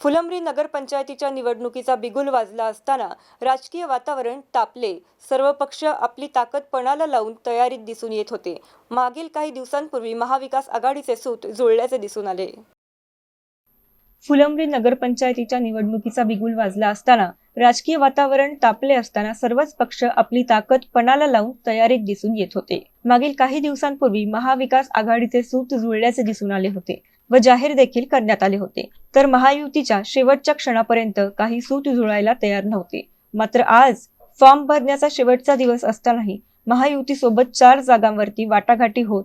फुलंब्री नगरपंचायतीच्या निवडणुकीचा बिगुल वाजला असताना राजकीय वातावरण तापले. सर्व पक्ष आपली ताकद पणाला लावून तयारीत दिसून येत होते. मागील काही दिवसांपूर्वी महाविकास आघाडीचे सूत जुळल्याचे दिसून आले. फुलंब्री नगरपंचायतीच्या निवडणुकीचा बिगुल वाजला असताना राजकीय वातावरण तापले असताना सर्वच पक्ष आपली ताकद पणाला लावून तयारीत दिसून येत होते. मागील काही दिवसांपूर्वी महाविकास आघाडीचे सूत जुळल्याचे दिसून आले होते. व जाहीर देखील करण्यात आले होते. तर महायुतीच्या शेवटच्या क्षणापर्यंत काही सूत जुळायला तयार नव्हते. मात्र आज फॉर्म भरण्याचा शेवटचा दिवस असतानाही महायुती सोबत चार जागांवरती वाटाघाटी होत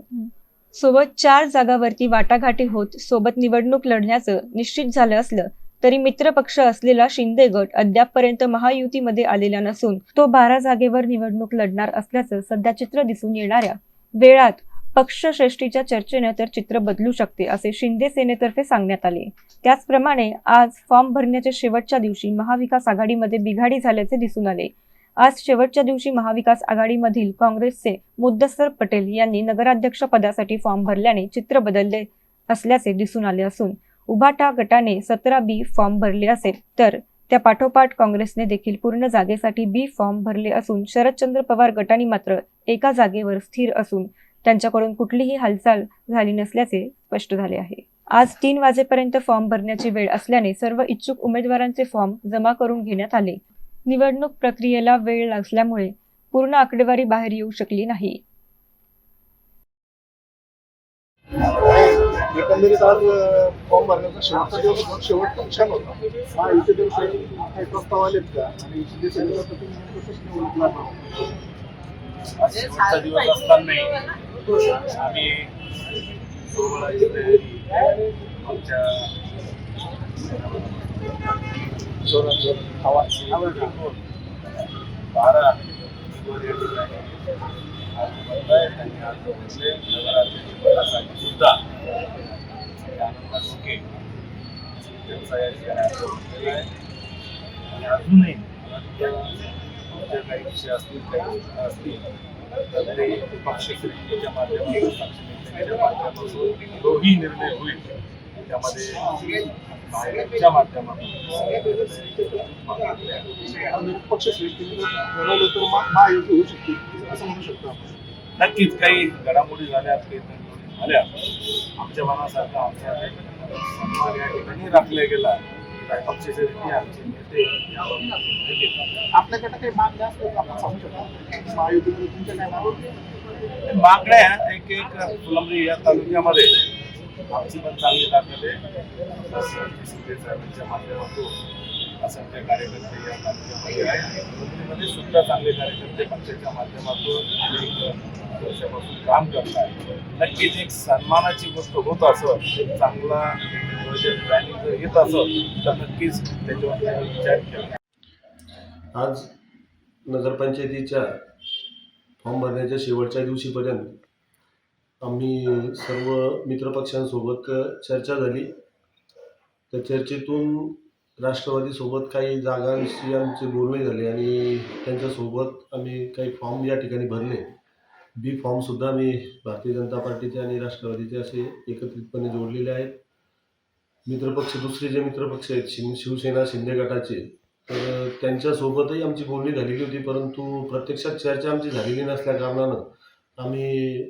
सोबत चार जागावरती वाटाघाटी होत सोबत निवडणूक लढण्याचं निश्चित झालं असलं तरी मित्रपक्ष असलेला शिंदे गट अद्यापपर्यंत महायुतीमध्ये आलेला नसून तो बारा जागेवर निवडणूक लढणार असल्याचं सध्या चित्र दिसून येणाऱ्या वेळात पक्षश्रेष्ठीच्या चर्चेनं तर चित्र बदलू शकते असे शिंदे सेनेतर्फे सांगण्यात आले. त्याचप्रमाणे आज फॉर्म भरण्याच्या शेवटच्या दिवशी महाविकास आघाडीमध्ये बिघाडी झाल्याचे दिसून आले. आज शेवटच्या दिवशी महाविकास आघाडीमधील काँग्रेसचे मुद्दसर पटेल यांनी नगराध्यक्ष पदासाठी फॉर्म भरल्याने चित्र बदलले असल्याचे दिसून आले असून उभाटा गटाने सतरा बी फॉर्म भरले असेल तर त्या पाठोपाठ काँग्रेसने देखील पूर्ण जागेसाठी बी फॉर्म भरले असून शरदचंद्र पवार गटाने मात्र एका जागेवर स्थिर असून त्यांच्याकडून कुठलीही हालचाल झाली नसल्याचे स्पष्ट झाले आहे. आज तीन वाजेपर्यंत फॉर्म भरण्याची वेळ असल्याने सर्व इच्छुक उमेदवारांचे फॉर्म जमा करून घेण्यात आले. निवडणूक प्रक्रियेला वेळ लागल्यामुळे पूर्ण आकडेवारी बाहेर येऊ शकली नाही. एकंदरीत आज फॉर्म भरण्याचा शेवटचा दिवस क्षण होता. हा इथे दिवस काही प्रस्ताव आलेत का? आणि शेवटचा दिवस असतानाही आम्ही सोहळ्याची तयारी आमच्या जोरात जोरात आवाज. बारा या ठिकाणी आज आणि आज म्हणजे नगराध्यक्ष पदासाठी सुद्धा आनंद सुके त्यांचा या ठिकाणी आणि अजूनही काही विषय असतील काही सूचना असतील ते पक्षश्रेष्ठीच्या माध्यमातून पक्षनेत्याच्या माध्यमातून निर्णय होईल. त्यामध्ये बाहेरच्या माध्यमातून पक्ष ठरवलं तर महायुती होऊ शकते असं म्हणू शकतो आपण नक्कीच काही घडामोडी झाल्या काही झाल्या. आमच्या मनासारखा आमच्या सन्मान या ठिकाणी राखला गेला. पक्षाचे नेते आमचे नेते यावर आपल्याकडे काही मागण्या असतात आपण सांगू शकतो महायुतीमध्ये तुमच्या काय मागण्या मागण्या एक एक फुलंब्री या तालुक्यामध्ये. आमची पण चांगली ताकद आहे. शिंदे साहेबांच्या माध्यमातून असंख्य कार्यकर्ते या तालुक्यामध्ये आहे आणि फुलंब्रीमध्ये सुद्धा चांगले कार्यकर्ते पक्षाच्या माध्यमातून अनेक वर्षापासून काम करत आहेत. नक्कीच एक सन्मानाची गोष्ट होत असं एक चांगला प्लॅनिंग येत असं तर नक्कीच त्याच्यावर विचार केला आज नगरपंचायतीच्या फॉर्म भरण्याच्या शेवटच्या दिवशीपर्यंत आम्ही सर्व मित्रपक्षांसोबत चर्चा झाली. त्या चर्चेतून राष्ट्रवादीसोबत काही जागांशी आमचे बोलणे झाले आणि त्यांच्यासोबत आम्ही काही फॉर्म या ठिकाणी भरले. बी फॉर्मसुद्धा आम्ही भारतीय जनता पार्टीचे आणि राष्ट्रवादीचे असे एकत्रितपणे जोडलेले आहेत. मित्रपक्ष दुसरे जे मित्रपक्ष आहेत शिव शिवसेना शिंदे गटाचे तर त्यांच्यासोबतही आमची बोलणी झालेली होती परंतु प्रत्यक्षात चर्चा आमची झालेली नसल्या कारणानं आम्ही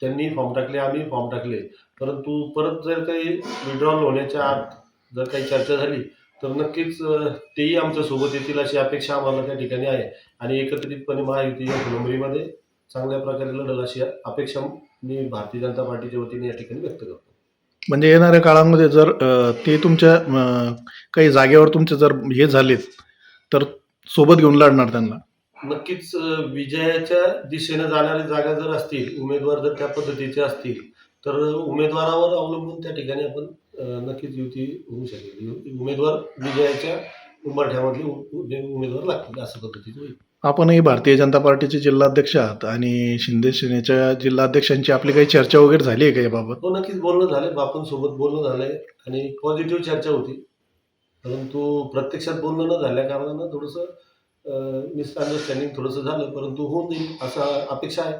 त्यांनी फॉर्म टाकले आम्ही फॉर्म टाकले. परंतु परत जर काही विड्रॉल होण्याच्या आत जर काही चर्चा झाली तर नक्कीच तेही तेही आमच्यासोबत येतील अशी अपेक्षा आम्हाला त्या ठिकाणी आहे. आणि एकत्रितपणे महायुती या फुलंबरीमध्ये चांगल्या प्रकारे लढल अशी अपेक्षा मी भारतीय जनता पार्टीच्या वतीने या ठिकाणी व्यक्त करतो. म्हणजे येणाऱ्या काळामध्ये जर ते तुमच्या काही जागेवर तुमचे जर हे झालेत तर सोबत घेऊन लढणार त्यांना. नक्कीच विजयाच्या दिशेने जाणाऱ्या जागा जर असतील उमेदवार जर त्या पद्धतीचे असतील तर उमेदवारावर अवलंबून त्या ठिकाणी आपण नक्कीच युती होऊ शकेल. उमेदवार विजयाच्या उंबरठ्यामधले उमेदवार लागतील असं पद्धतीचं होईल. आपणही भारतीय जनता पार्टीचे जिल्हाध्यक्ष आहात आणि शिंदे सेनेच्या जिल्हाध्यक्षांची आपली काही चर्चा वगैरे झाली आहे का याबाबत? हो नक्कीच बोलणं झालंय. बापूंसोबत बोलणं झालंय आणि पॉझिटिव्ह चर्चा होती. परंतु प्रत्यक्षात बोलणं न झाल्या कारणानं थोडंसं मिसअंडरस्टँडिंग थोडंसं झालं. परंतु होऊन जाईल असा अपेक्षा आहे.